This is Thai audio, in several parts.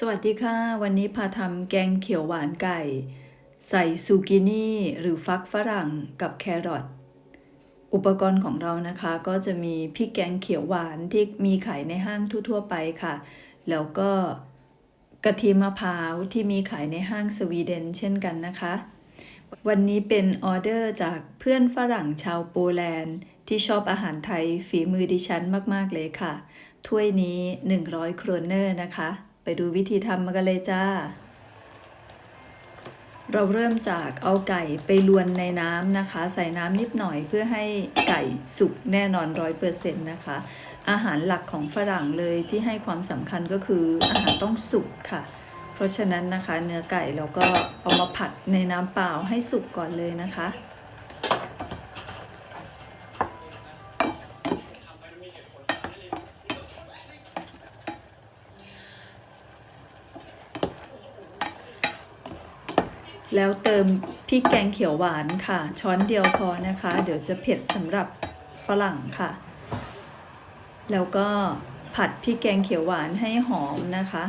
สวัสดีค่ะ วันนี้พาทำแกงเขียวหวานไก่ ใส่ซูกินี่หรือฟักฝรั่งกับแครอทอุปกรณ์ของเรานะคะก็จะมีพริกแกงเขียวหวานที่มีขายในห้างทั่วๆไปค่ะ แล้วก็กระเทียมมะพร้าวที่มีขายในห้างสวีเดนเช่นกันนะคะ วันนี้เป็นออเดอร์จากเพื่อนฝรั่งชาวโปแลนด์ ที่ชอบอาหารไทยฝีมือดิฉันมากๆเลยค่ะ ถ้วยนี้ 100 โครเนอร์นะคะ ไปดูวิธีทำมากันเลยจ้า เราเริ่มจากเอาไก่ไปลวนในน้ำนะคะ ใส่น้ำนิดหน่อยเพื่อให้ไก่สุกแน่นอนร้อยเปอร์เซ็นต์นะคะ อาหารหลักของฝรั่งเลยที่ให้ความสำคัญก็คืออาหารต้องสุกค่ะ เพราะฉะนั้นนะคะเนื้อไก่เราก็เอามาผัดในน้ำเปล่าให้สุกก่อนเลยนะคะ แล้วเติมพริกแกงเขียวหวานค่ะ ช้อนเดียวพอนะคะ เดี๋ยวจะเผ็ดสำหรับฝรั่งค่ะ แล้วก็ผัดพริกแกงเขียวหวานให้หอมนะคะ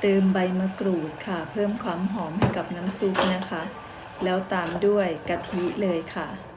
เติมใบมะกรูดค่ะ เพิ่มความหอมให้กับน้ำซุปนะคะ แล้วตามด้วยกะทิเลยค่ะ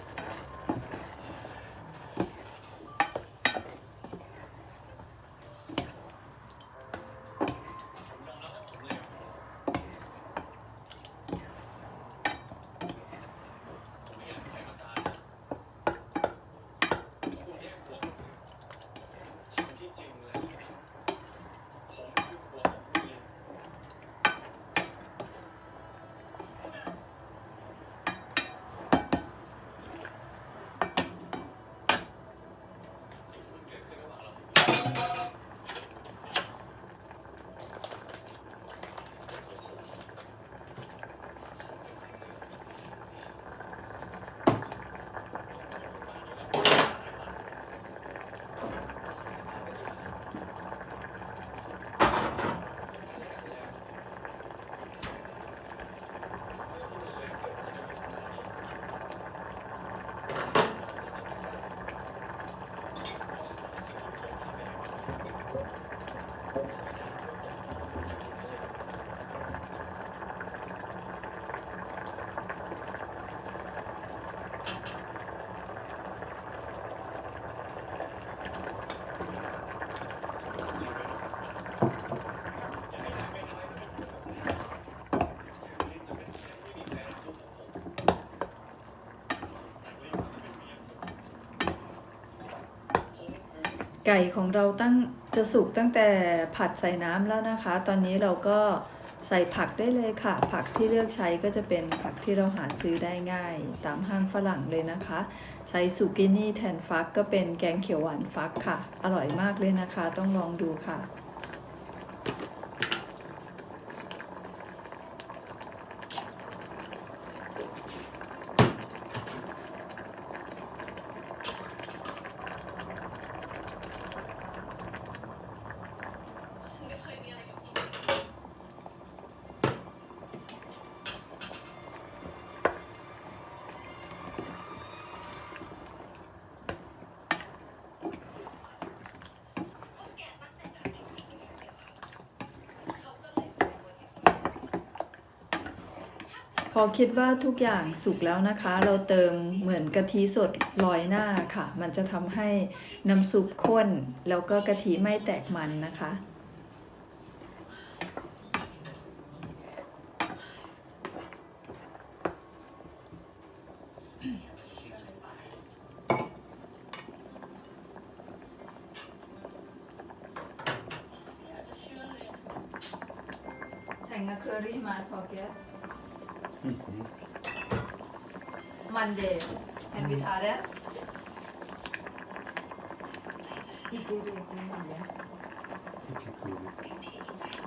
ไก่ของเราตั้งจะสุกตั้งแต่ผัดใส่น้ำแล้วนะคะ ตอนนี้เราก็ใส่ผักได้เลยค่ะ ผักที่เลือกใช้ก็จะเป็นผักที่เราหาซื้อได้ง่าย ตามห้างฝรั่งเลยนะคะ ใช้สุกินี่แทนฟักก็เป็นแกงเขียวหวานฟักค่ะ อร่อยมากเลยนะคะ ต้องลองดูค่ะ พวกแกตั้งใจจะให้สิ่ง พอคิดว่าทุกอย่างสุกแล้วนะคะ เราเติมเหมือนกะทิสดลอยหน้าค่ะ มันจะทำให้น้ำซุปข้น แล้วก็กะทิไม่แตกมันนะคะ Monday. Kan vi ta det? Ikke det, det er det. แต่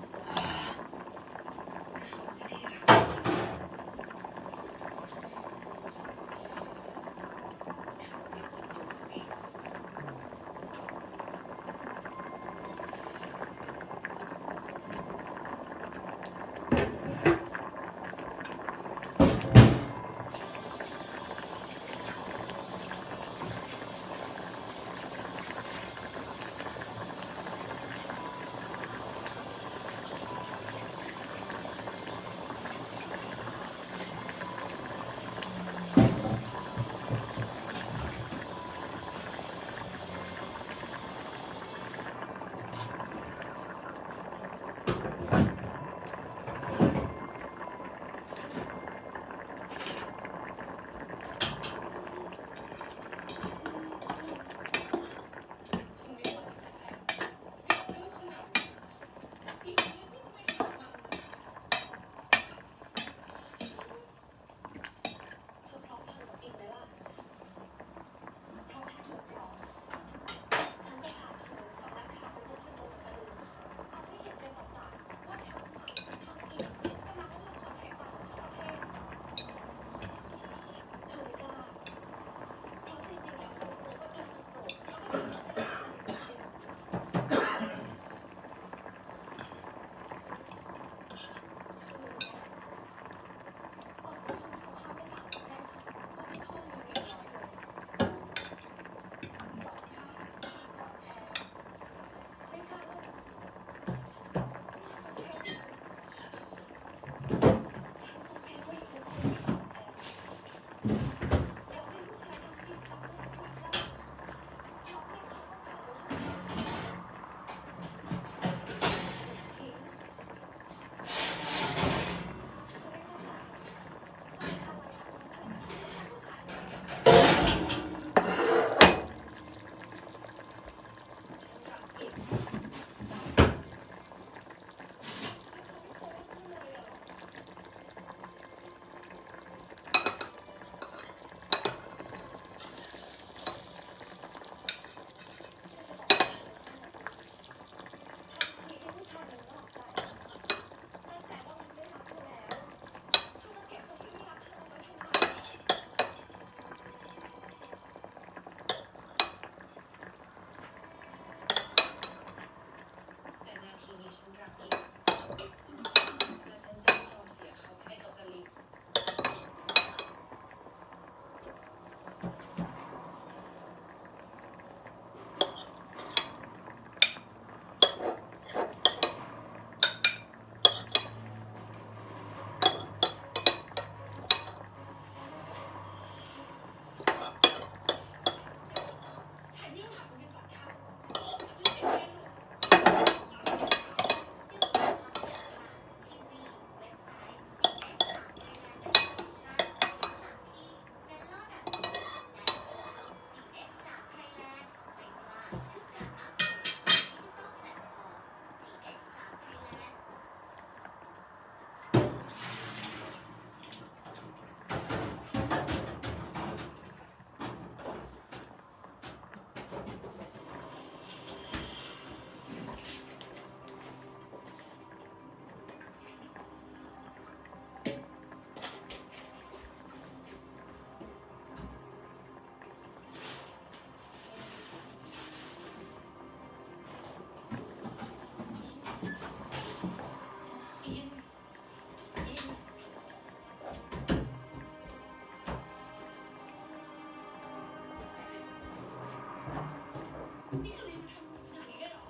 นี่คือลินทำขนาดนี้เลยหรอ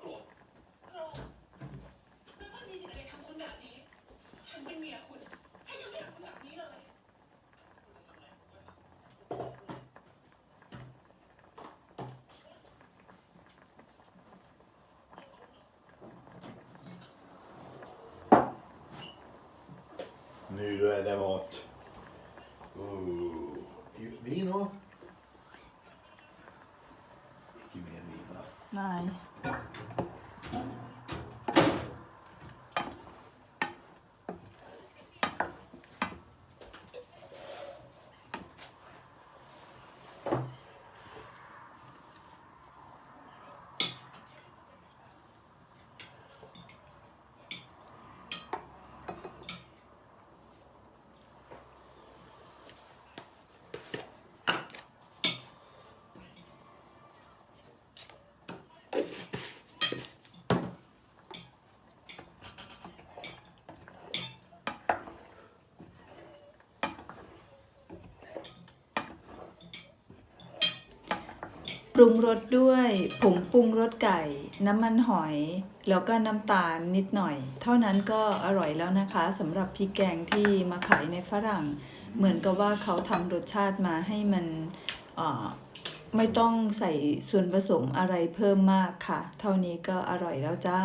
โกรธโกรต้วมัมีสิทงอะไรทำคุณแบนี้ ฉันเป็เมียคุณ ฉันยังไม่ทำคุณแบนี้เลย Nu är det mat. ปรุงรสด้วยผงปรุงรสไก่ น้ำมันหอย แล้วก็น้ำตาลนิดหน่อย เท่านั้นก็อร่อยแล้วนะคะสำหรับพริกแกงที่มาขายในฝรั่ง เหมือนกับว่าเขาทำรสชาติมาให้มันไม่ต้องใส่ส่วนผสมอะไรเพิ่มมากค่ะ เท่านี้ก็อร่อยแล้วจ้า